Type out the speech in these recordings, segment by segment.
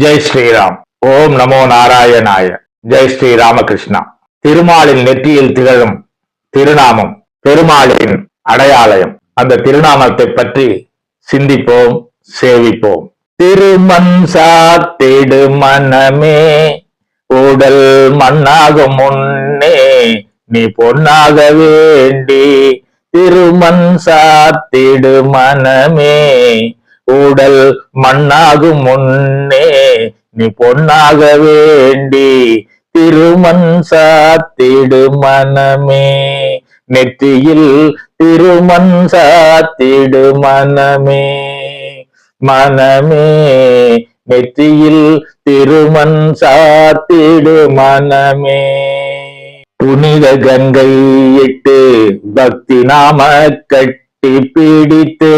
ஜெய் ஸ்ரீராம். ஓம் நமோ நாராயணாய. ஜெய் ஸ்ரீ ராமகிருஷ்ணா திருமாலின் நெற்றியில் திகழும் திருநாமம் பெருமாளின் அடையாளயம். அந்த திருநாமத்தை பற்றி சிந்திப்போம் சேவிப்போம். திருமண் சாத்திடு மனமே உடல் மண்ணாகும் முன்னே நீ பொன்னாக வேண்டி. திருமண் சாத்திடு மனமே உடல் மண்ணாகும் முன்னே நீ பொன்னாக வேண்டி திருமண் சாத்திடு மனமே. நெற்றியில் திருமண் சாத்திடு மனமே. மனமே நெற்றியில் திருமண் சாத்திடு மனமே. புனித கங்கை இட்டு பக்தி நாம கட்டி பிடித்து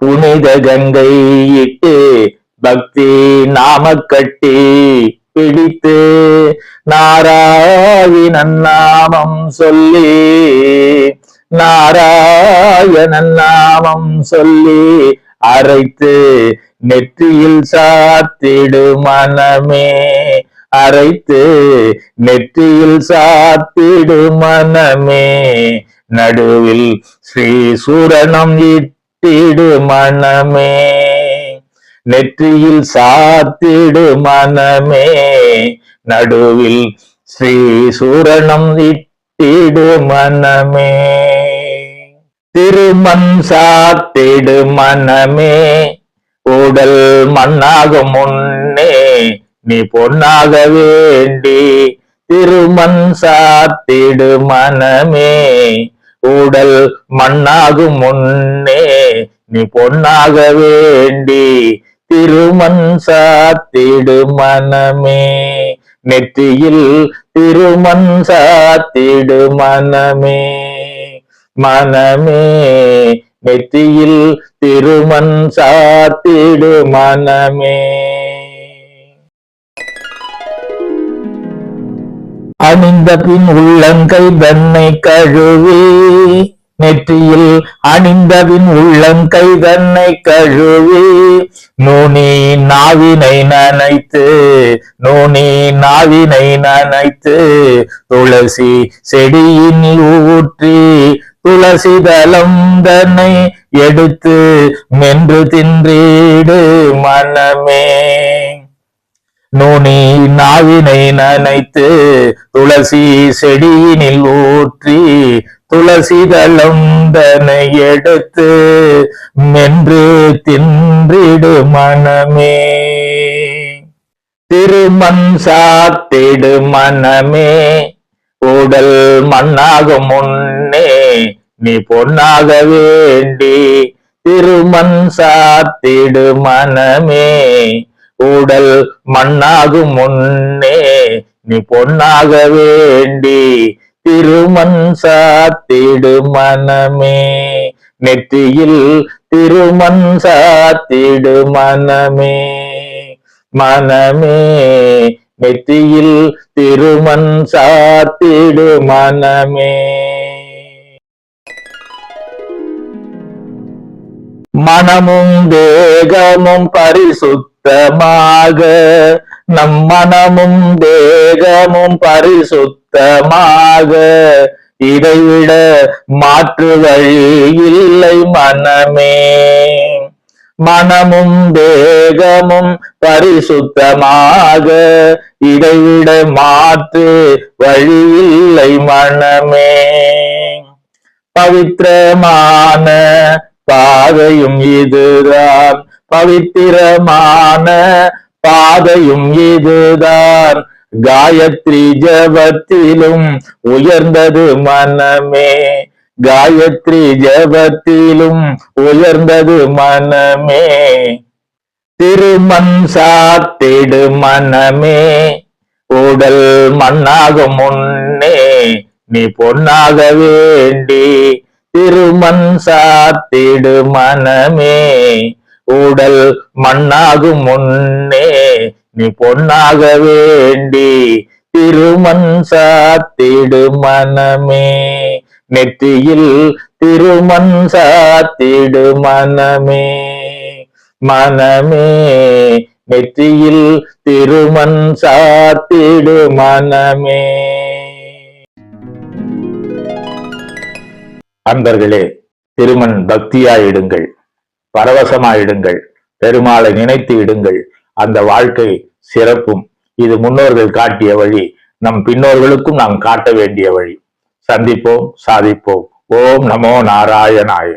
புனித கங்கை இட்டு பக்தி நாம கட்டி பிடித்து நாராயணன் நாமம் சொல்லி நாராயணன் நாமம் சொல்லி அரைத்து நெற்றியில் சாத்திடு மனமே. அரைத்து நெற்றியில் சாத்திடு மனமே. நடுவில் ஸ்ரீ சூரணம் இட்டு சாத்திடு மனமே. நெற்றியில் சாத்திடு மனமே. நடுவில் ஸ்ரீ சூரணம் இட்டிடு மனமே. திருமண் சாத்திடு மனமே. உடல் மண்ணாகும் முன்னே நீ பொன்னாக வேண்டி. திருமண் சாத்திடு மனமே. உடல் மண்ணாகும் முன்னே நீ பொன்னாக வேண்டி திருமண் சாத்திடு மனமே. நெற்றியில் திருமண் சாத்திடு மனமே. மனமே நெற்றியில் திருமண் சாத்திடு மனமே. அணிந்த பின் உள்ளங்கை தன்னை கழுவி நெற்றியில் அணிந்தவின் உள்ளங்கை தன்னை கழுவி நூனி நாவினை நனைத்து நூனி நாவினை நனைத்து துளசி செடியின் ஊற்றி துளசி தலம் தன்னை எடுத்து மென்று தின்றீடு மனமே. நுனி நாவினை நனைத்து துளசி செடியினில் ஊற்றி துளசி தளந்தனை எடுத்து மென்று தின்றிடு மனமே. திருமண் சாத்திடு மனமே. உடல் மண்ணாகும் முன்னே நீ பொன்னாக வேண்டி திருமண் சாத்திடு மனமே. உடல் மண்ணாகும் முன்னே நீ பொன்னாக வேண்டி திருமண் சாத்திடு மனமே. நெற்றியில் திருமண் சாத்திடு மனமே. மனமே நெற்றியில் திருமண் சாத்திடு மனமே. மனமும் தேகமும் பரிசுத்த பரிசுத்தமாக நம் மனமும் தேகமும் பரிசுத்தமாக. இதைவிட மாற்று வழி இல்லை மனமே. மனமும் தேகமும் பரிசுத்தமாக. இதைவிட மாற்று வழி இல்லை மனமே. பவித்திரமான பாதையும் இதுதான். பவித்திரமான பாதையும் இதுதான் காயத்ரி ஜபத்திலும் உயர்ந்தது மனமே. காயத்ரி ஜபத்திலும் உயர்ந்தது மனமே. திருமண் சாத்திடு மனமே. உடல் மண்ணாகும் முன்னே நீ பொன்னாக வேண்டி. திருமண் சாத்திடு மனமே. உடல் மண்ணாகும் முன்னே நீ பொன்னாக வேண்டி திருமண் சாத்திடு மனமே. நெற்றியில் திருமண் சாத்திடு மனமே. மனமே நெற்றியில் திருமண் சாத்திடு மனமே. அன்பர்களே திருமண் பக்தியாயிடுங்கள். பரவசமாயிடுங்கள். பெருமாளை நினைத்து இடுங்கள். அந்த வாழ்க்கை சிறப்பும் இது முன்னோர்கள் காட்டிய வழி நம் பின்னோர்களுக்கும் நாம் காட்ட வேண்டிய வழி. சந்திப்போம் சாதிப்போம். ஓம் நமோ நாராயணாய.